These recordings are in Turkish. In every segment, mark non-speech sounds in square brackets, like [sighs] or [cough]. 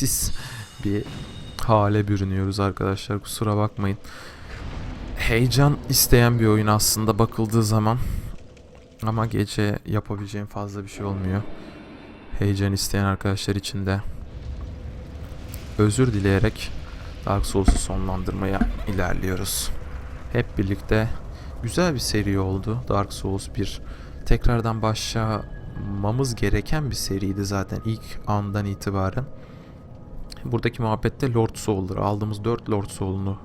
sis bir hale bürünüyoruz arkadaşlar kusura bakmayın. Heyecan isteyen bir oyun aslında bakıldığı zaman ama gece yapabileceğim fazla bir şey olmuyor. Heyecan isteyen arkadaşlar için de özür dileyerek Dark Souls'u sonlandırmaya ilerliyoruz. Hep birlikte güzel bir seri oldu Dark Souls 1. Tekrardan başlamamız gereken bir seriydi zaten ilk andan itibaren. Buradaki muhabbette Lord Soul'ları aldığımız 4 Lord Soul'unu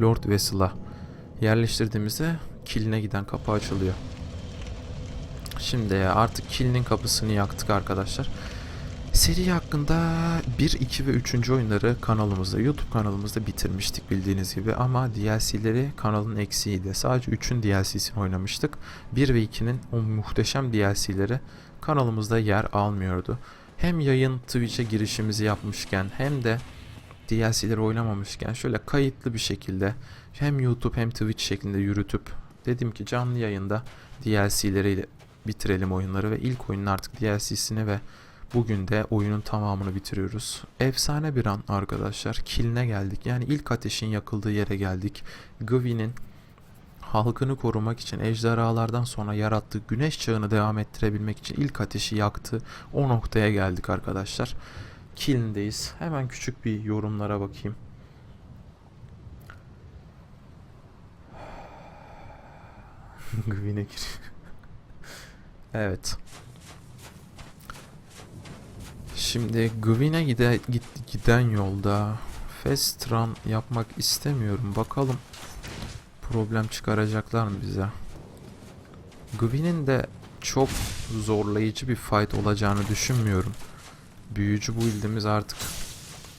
Lord Vessel'a yerleştirdiğimizde kiline giden kapı açılıyor. Şimdi artık kilinin kapısını yaktık arkadaşlar. Seri hakkında 1, 2 ve 3. oyunları kanalımızda, YouTube kanalımızda bitirmiştik bildiğiniz gibi ama DLC'leri kanalın eksiğiydi. Sadece 3'ün DLC'sini oynamıştık. 1 ve 2'nin o muhteşem DLC'leri kanalımızda yer almıyordu. Hem yayın Twitch'e girişimizi yapmışken hem de DLC'leri oynamamışken şöyle kayıtlı bir şekilde hem YouTube hem Twitch şeklinde yürütüp dedim ki canlı yayında DLC'leriyle bitirelim oyunları ve ilk oyunun artık DLC'sini ve bugün de oyunun tamamını bitiriyoruz. Efsane bir an arkadaşlar. Kiline geldik. Yani ilk ateşin yakıldığı yere geldik. Gwynn'in halkını korumak için ejderhalardan sonra yarattığı güneş çağını devam ettirebilmek için ilk ateşi yaktı. O noktaya geldik arkadaşlar. Kilindeyiz. Hemen küçük bir yorumlara bakayım. [laughs] Gwynn'e gir. evet. Şimdi Gwynn'e gide, giden yolda fast run yapmak istemiyorum. Bakalım problem çıkaracaklar mı bize? Gwynn'in de çok zorlayıcı bir fight olacağını düşünmüyorum. Büyücü build'imiz artık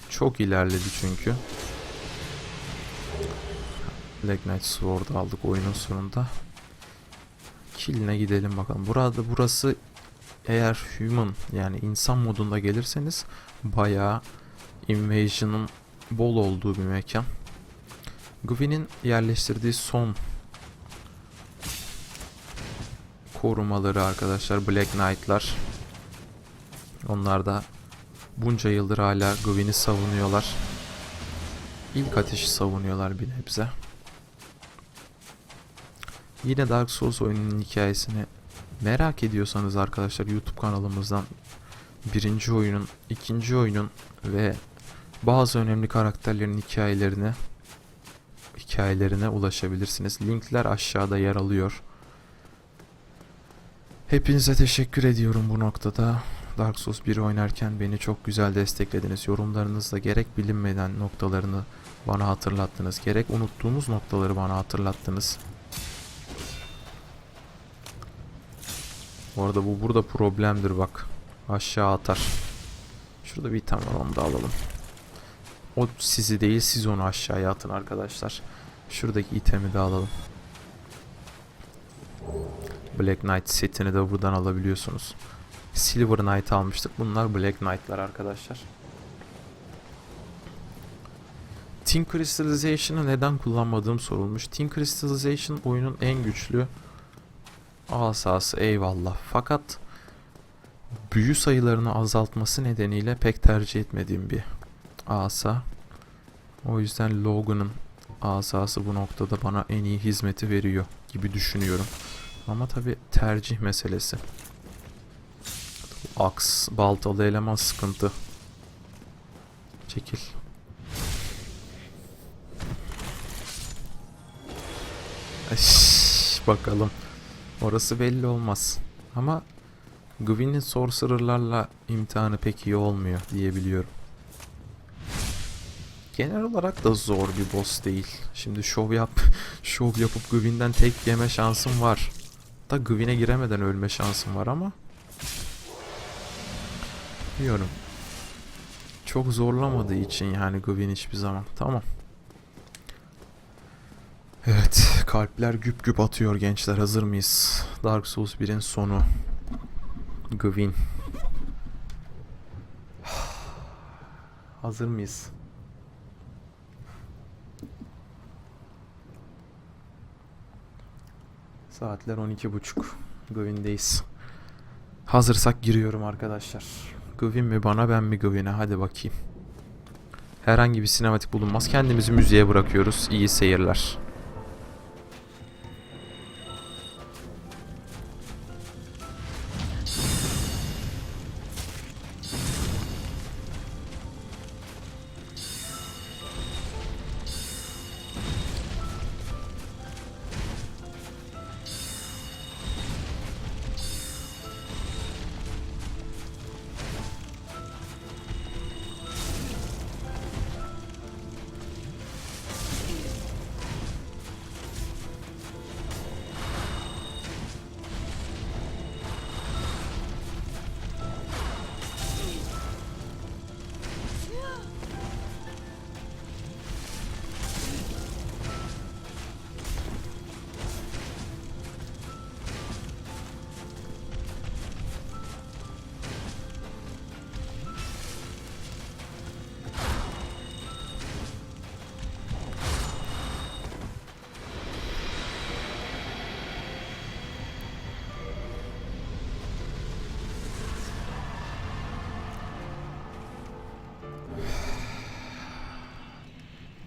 çok ilerledi çünkü. Black Knight Sword aldık oyunun sonunda. Kill'ine gidelim bakalım. Burada burası eğer human yani insan modunda gelirseniz bayağı invasion'ın bol olduğu bir mekan. Gwynn'in yerleştirdiği son korumaları arkadaşlar Black Knight'lar. Onlar da bunca yıldır hala Gwynn'i savunuyorlar. İlk ateşi savunuyorlar bir nebze. Yine Dark Souls oyununun hikayesini merak ediyorsanız arkadaşlar YouTube kanalımızdan birinci oyunun, ikinci oyunun ve bazı önemli karakterlerin hikayelerine hikayelerine ulaşabilirsiniz. Linkler aşağıda yer alıyor. Hepinize teşekkür ediyorum bu noktada. Dark Souls 1 oynarken beni çok güzel desteklediniz. Yorumlarınızla gerek bilinmeden noktalarını bana hatırlattınız, gerek unuttuğumuz noktaları bana hatırlattınız. Bu arada bu burada problemdir bak. Aşağı atar. Şurada bir tane onu da alalım. O sizi değil siz onu aşağıya atın arkadaşlar. Şuradaki itemi de alalım. Black Knight setini de buradan alabiliyorsunuz. Silver Knight almıştık. Bunlar Black Knight'lar arkadaşlar. Team Crystallization'ı neden kullanmadığım sorulmuş. Team Crystallization oyunun en güçlü asası eyvallah. Fakat büyü sayılarını azaltması nedeniyle pek tercih etmediğim bir asa. O yüzden Logan'ın asası bu noktada bana en iyi hizmeti veriyor gibi düşünüyorum. Ama tabi tercih meselesi. Aks, baltalı eleman sıkıntı. Çekil. Eş, bakalım. Orası belli olmaz. Ama Gwyn'in sorcerer'larla imtihanı pek iyi olmuyor diyebiliyorum. Genel olarak da zor bir boss değil. Şimdi şov yap, [laughs] şov yapıp Gwyn'den tek yeme şansım var. Da Gwyn'e giremeden ölme şansım var ama Bilmiyorum. Çok zorlamadığı için yani Gwyn hiçbir zaman. Tamam. Evet, kalpler güp güp atıyor gençler. Hazır mıyız? Dark Souls 1'in sonu. Gwyn. [sighs] Hazır mıyız? Saatler 12.30. Gwyn'deyiz. Hazırsak giriyorum arkadaşlar. Gwyn mi bana ben mi Gwyn'e? Hadi bakayım. Herhangi bir sinematik bulunmaz. Kendimizi müziğe bırakıyoruz. İyi seyirler.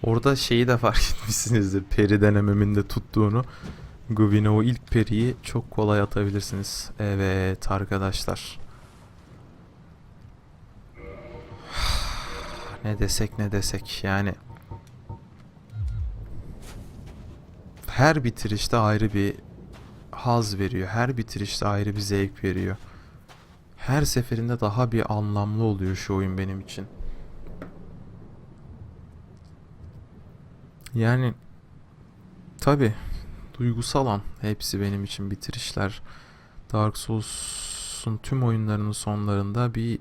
Orada şeyi de fark [laughs] etmişsinizdir. Peri denememin de tuttuğunu. Guvine o ilk periyi çok kolay atabilirsiniz. Evet arkadaşlar. [sighs] Ne desek ne desek yani. Her bitirişte ayrı bir haz veriyor. Her bitirişte ayrı bir zevk veriyor. Her seferinde daha bir anlamlı oluyor şu oyun benim için. Yani tabi duygusal an hepsi benim için bitirişler. Dark Souls'un tüm oyunlarının sonlarında bir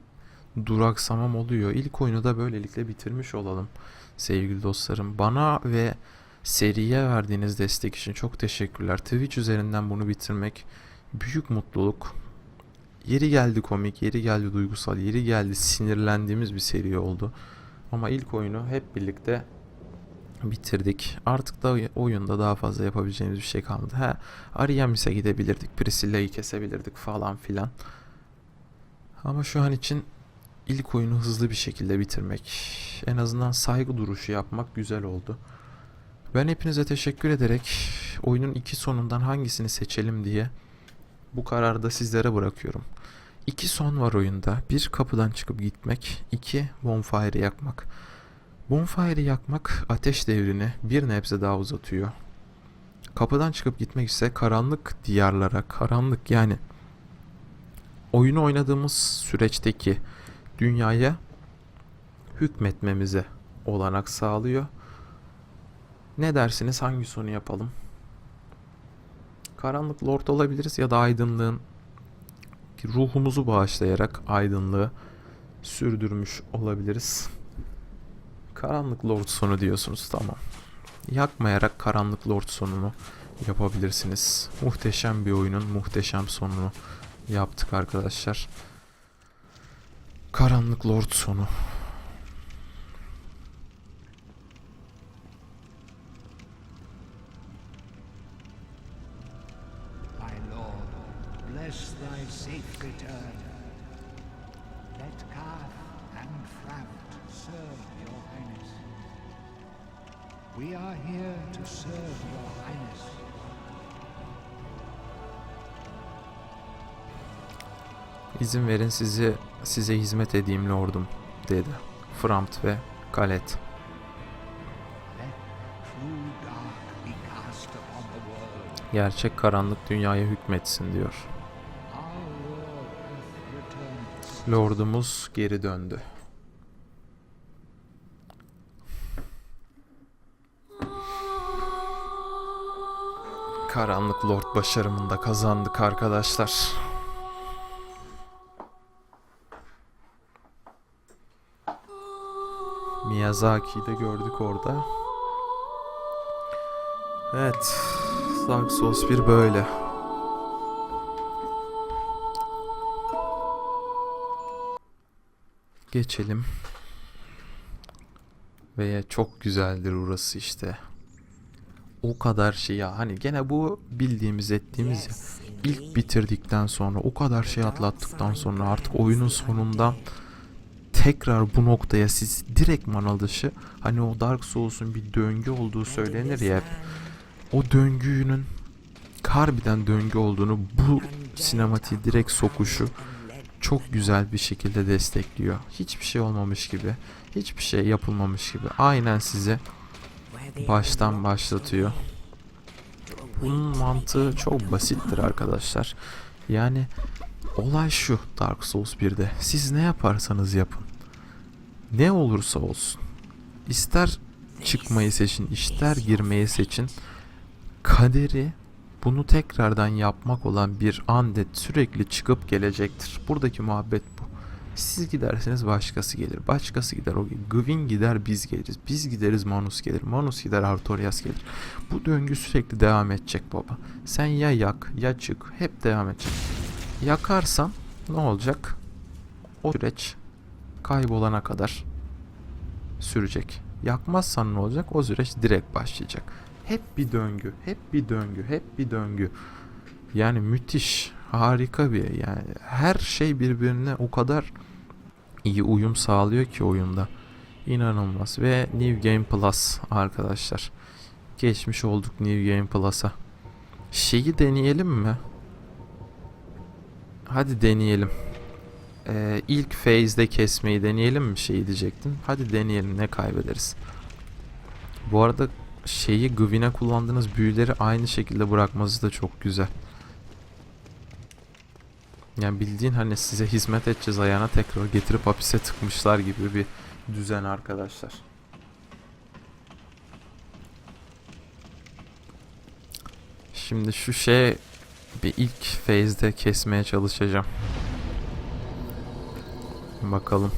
duraksamam oluyor. İlk oyunu da böylelikle bitirmiş olalım sevgili dostlarım. Bana ve seriye verdiğiniz destek için çok teşekkürler. Twitch üzerinden bunu bitirmek büyük mutluluk. Yeri geldi komik, yeri geldi duygusal, yeri geldi sinirlendiğimiz bir seri oldu. Ama ilk oyunu hep birlikte bitirdik. Artık da oyunda daha fazla yapabileceğimiz bir şey kalmadı. He, Ariamis'e gidebilirdik. Priscilla'yı kesebilirdik falan filan. Ama şu an için ilk oyunu hızlı bir şekilde bitirmek, en azından saygı duruşu yapmak güzel oldu. Ben hepinize teşekkür ederek oyunun iki sonundan hangisini seçelim diye bu kararı da sizlere bırakıyorum. İki son var oyunda. Bir kapıdan çıkıp gitmek, iki bonfire'ı yakmak. Bonfire'ı yakmak ateş devrini bir nebze daha uzatıyor. Kapıdan çıkıp gitmek ise karanlık diyarlara, karanlık yani oyunu oynadığımız süreçteki dünyaya hükmetmemize olanak sağlıyor. Ne dersiniz hangi sonu yapalım? Karanlık lord olabiliriz ya da aydınlığın ruhumuzu bağışlayarak aydınlığı sürdürmüş olabiliriz. Karanlık Lord sonu diyorsunuz tamam. Yakmayarak Karanlık Lord sonunu yapabilirsiniz. Muhteşem bir oyunun muhteşem sonunu yaptık arkadaşlar. Karanlık Lord sonu. Safe return. Let Karth and Framt serve your highness. We are here to serve your highness. İzin verin sizi size hizmet edeyim lordum dedi. Framt ve Galet. Let true dark be cast upon the world. Gerçek karanlık dünyaya hükmetsin diyor. Lordumuz geri döndü. Karanlık Lord başarımında kazandık arkadaşlar. Miyazaki'yi de gördük orada. Evet. Dark Souls 1 böyle. Geçelim. Ve çok güzeldir orası işte. O kadar şey ya hani gene bu bildiğimiz ettiğimiz ya. İlk bitirdikten sonra o kadar şey atlattıktan sonra artık oyunun sonundan tekrar bu noktaya siz direkt manal dışı hani o Dark Souls'un bir döngü olduğu söylenir ya. O döngünün harbiden döngü olduğunu bu sinematiği direkt sokuşu çok güzel bir şekilde destekliyor. Hiçbir şey olmamış gibi, hiçbir şey yapılmamış gibi. Aynen size baştan başlatıyor. Bunun mantığı çok basittir arkadaşlar. Yani olay şu Dark Souls 1'de. Siz ne yaparsanız yapın. Ne olursa olsun. İster çıkmayı seçin, ister girmeyi seçin. Kaderi bunu tekrardan yapmak olan bir undead sürekli çıkıp gelecektir. Buradaki muhabbet bu. Siz giderseniz başkası gelir. Başkası gider. O Gwyn gider biz geliriz. Biz gideriz Manus gelir. Manus gider Artorias gelir. Bu döngü sürekli devam edecek baba. Sen ya yak ya çık. Hep devam edecek. Yakarsan ne olacak? O süreç kaybolana kadar sürecek. Yakmazsan ne olacak? O süreç direkt başlayacak. Hep bir döngü, hep bir döngü, hep bir döngü. Yani müthiş, harika bir yani her şey birbirine o kadar iyi uyum sağlıyor ki oyunda. İnanılmaz ve New Game Plus arkadaşlar. Geçmiş olduk New Game Plus'a. Şeyi deneyelim mi? Hadi deneyelim. Ee, ilk phase'de kesmeyi deneyelim mi şeyi diyecektim. Hadi deneyelim ne kaybederiz. Bu arada şeyi Gwyn'e kullandığınız büyüleri aynı şekilde bırakması da çok güzel. Yani bildiğin hani size hizmet edeceğiz ayağına tekrar getirip hapise tıkmışlar gibi bir düzen arkadaşlar. Şimdi şu şey bir ilk phase'de kesmeye çalışacağım. Bakalım.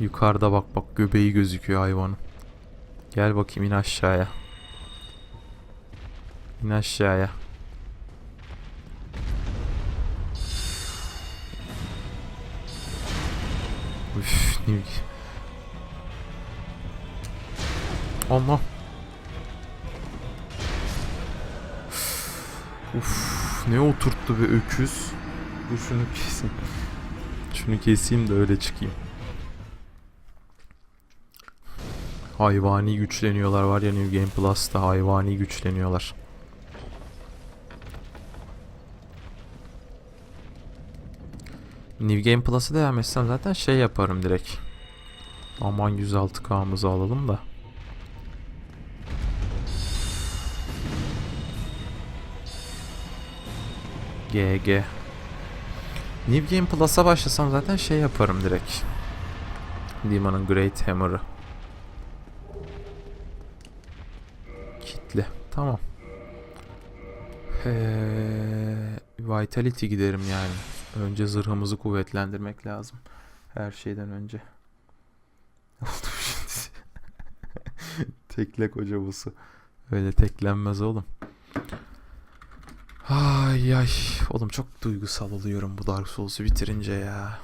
Yukarıda bak bak göbeği gözüküyor hayvanın. Gel bakayım in aşağıya. İn aşağıya. Üf, ne Allah. Uf, ne oturttu bir öküz. Dur şunu keseyim. Şunu keseyim de öyle çıkayım. Hayvani güçleniyorlar var ya New Game Plus'ta hayvani güçleniyorlar. New Game Plus'a devam etsem zaten şey yaparım direkt. Aman 106K'mızı alalım da. GG. New Game Plus'a başlasam zaten şey yaparım direkt. Demon'ın Great Hammer'ı. Tamam. Ee, Vitality giderim yani. Önce zırhımızı kuvvetlendirmek lazım. Her şeyden önce. [laughs] [laughs] Tekle koca busu. Öyle teklenmez oğlum. Ay ay. Oğlum çok duygusal oluyorum bu Dark Souls'u bitirince ya.